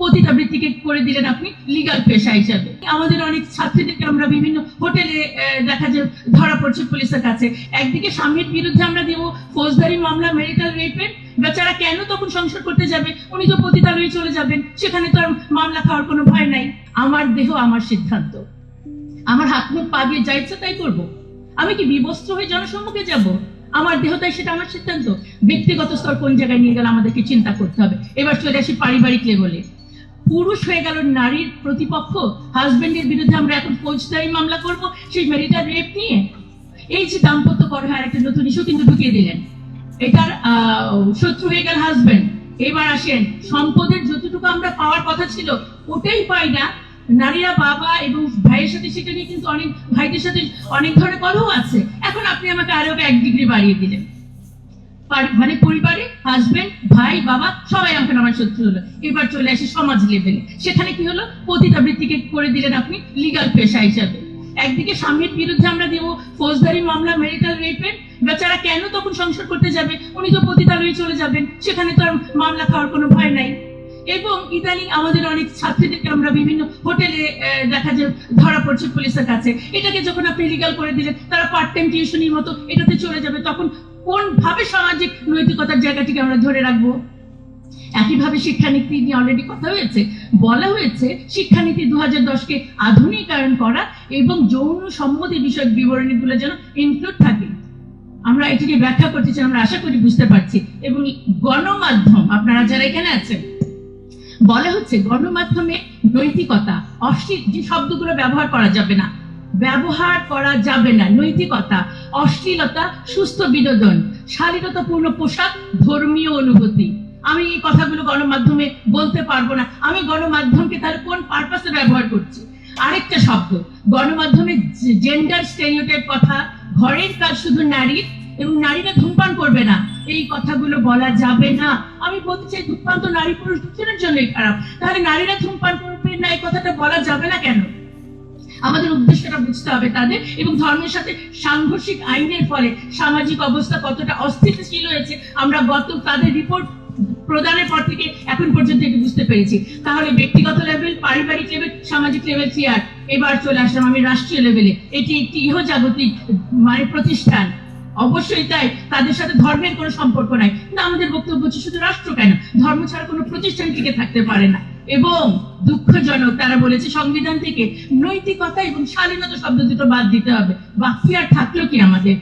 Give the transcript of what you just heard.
পতিতাবৃত্তিকে করে দিলেন আপনি লিগাল পেশা হিসাবে। আমাদের অনেক ছাত্রীদেরকে আমরা বিভিন্ন হোটেলে দেখা যায়, ধরা পড়ছে পুলিশের কাছে। একদিকে স্বামীর বিরুদ্ধে আমরা দিব ফৌজদারি মামলা মেরিটাল রেপের বেচারা কেন তখন সংসার করতে যাবে? উনি তো পতিতালয়ে চলে যাবেন। সেখানে তো আর মামলা খাওয়ার কোনো ভয় নাই। আমার দেহ, আমার সিদ্ধান্ত। আমার হাত মুখ পা দিয়ে যা ইচ্ছা তাই করব। আমি কি বিবস্ত্র হয়ে জনসম্মুখে যাব? আমার দেহ তাই সেটা আমার সিদ্ধান্ত। ব্যক্তিগত স্তর কোন জায়গায় নিয়ে গেলে আমাদেরকে চিন্তা করতে হবে। এবার চলে আসি পারিবারিক লেভেলে পুরুষ হয়ে গেল নারীর প্রতিপক্ষ। হাজবেন্ডের বিরুদ্ধে আমরা এখন ফৌজদারি মামলা করব, সেই মেরিটাল রেপ নিয়ে। এই যে দাম্পত্য কলহের একটা নতুন ইস্যু কিন্তু ঢুকিয়ে দিলেন। এটার শত্রু হয়ে গেল হাজবেন্ড এবার আসেন, সম্পদের যতটুকু আমরা পাওয়ার কথা ছিল, ওটাই পাই না। নারীরা বাবা এবং ভাইয়ের সাথে সেটা নিয়ে কিন্তু অনেক, ভাইদের সাথে অনেক ধরনের কলহ আছে। এখন আপনি আমাকে আরও এক ডিগ্রি বাড়িয়ে দিলেন। মানে পরিবারে হাজবেন্ড ভাই, বাবা, সবাই এখন আমার শত্রু হলো। এবার চলে আসি সমাজ লেভেলে সেখানে কি হলো? পতিতাবৃত্তিকে করে দিলেন আপনি লিগাল পেশা হিসাবে। একদিকে স্বামীর বিরুদ্ধে আমরা দিব ফৌজদারি মামলা মেরিটাল রেপের বেচারা কেন তখন সংসার করতে যাবে? উনি তো পতিতালয়ে চলে যাবেন। সেখানে তো আর মামলা খাওয়ার কোনো ভয় নাই। এবং ইদানিং আমাদের অনেক ছাত্রীদেরকে আমরা বিভিন্ন হোটেলে দেখা যায়, ধরা পড়ছে পুলিশের কাছে। এটাকে যখন আপনি লিগাল করে দিলেন, তারা পার্ট টাইম টিউশনির মতো এটাতে চলে যাবে। তখন কোন ভাবে সামাজিক নৈতিকতার জায়গাটিকে আমরা ধরে রাখব? একইভাবে শিক্ষানীতি নিয়ে অলরেডি কথা হয়েছে, বলা হয়েছে শিক্ষানীতি দু হাজার দশকে আধুনিকায়ন করা এবং যৌন সম্মতি বিষয়ক বিবরণীগুলো যেন ইনক্লুড থাকে। আমরা এটিকে ব্যাখ্যা করতে চাই, আমরা আশা করি বুঝতে পারছি। এবং গণমাধ্যম, আপনারা যারা এখানে আছেন, বলা হচ্ছে গণমাধ্যমে নৈতিকতা, অশ্লীল যে শব্দগুলো ব্যবহার করা যাবে না ব্যবহার করা যাবে না। নৈতিকতা, অশ্লীলতা, সুস্থ বিনোদন, শালীনতাপূর্ণ পোশাক, ধর্মীয় অনুভূতি। আমি এই কথাগুলো গণমাধ্যমে বলতে পারব না। আমি গণমাধ্যমকে তাহলে কোন পারপাসে ব্যবহার করছি? আরেকটা শব্দ, গণমাধ্যমে জেন্ডার স্টেরিওটাইপ কথা, ঘরের কাজ শুধু নারীর এবং নারীরা ধূমপান করবে না। এই কথাগুলো বলা যাবে না। আমি বলতে চাই ধূমপান তো নারী পুরুষ দুজনের জন্যই খারাপ। তাহলে নারীরা ধূমপান করবে না, এই কথাটা বলা যাবে না কেন? আমাদের উদ্দেশ্যটা বুঝতে হবে তাদের এবং ধর্মের সাথে সাংঘর্ষিক আইনের ফলে সামাজিক অবস্থা কতটা অস্থিতিশীল হয়েছে, আমরা গত তাদের রিপোর্ট প্রদানের পর থেকে এখন পর্যন্ত এটি বুঝতে পেরেছি। তাহলে ব্যক্তিগত লেভেল পারিবারিক লেভেল সামাজিক লেভেল চেয়ার এবার চলে আসলাম আমি রাষ্ট্রীয় লেভেলে এটি একটি ইহজাগতিক মানে প্রতিষ্ঠান। অবশ্যই তাই, তাদের সাথে ধর্মের কোনো সম্পর্ক নাই। না আমাদের বক্তব্য হচ্ছে শুধু রাষ্ট্র কেন? ধর্ম ছাড়া কোনো প্রতিষ্ঠান টিকে থাকতে পারে না। এবং দুঃখজনক, তারা বলেছে, সংবিধান থেকে নৈতিকতা এবং শালীনতা শব্দ দুটো বাদ দিতে হবে। বাকি আর থাকল কি আমাদের?